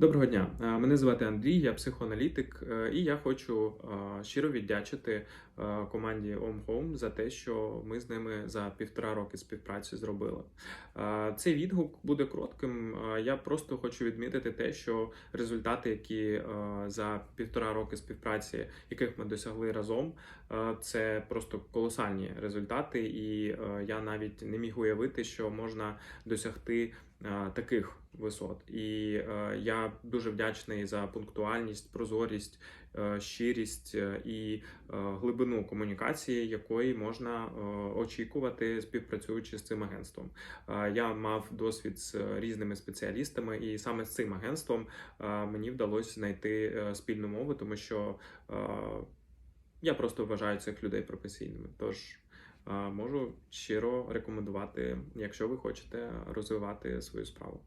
Доброго дня, мене звати Андрій, я психоаналітик, е, і я хочу щиро віддячити команді Om за те, що ми з ними за півтора роки співпраці зробили. Цей відгук буде коротким. Я просто хочу відмітити те, що результати, які за півтора роки співпраці, яких ми досягли разом, це просто колосальні результати, і я навіть не міг уявити, що можна досягти таких висот. І е, я дуже вдячний за пунктуальність, прозорість, е, щирість е, і е, глибину комунікації, якої можна е, очікувати, співпрацюючи з цим агентством. Е, я мав досвід з різними спеціалістами, і саме з цим агентством е, мені вдалося знайти е, спільну мову, тому що е, я просто вважаю цих людей професійними. Тож е, можу щиро рекомендувати, якщо ви хочете розвивати свою справу.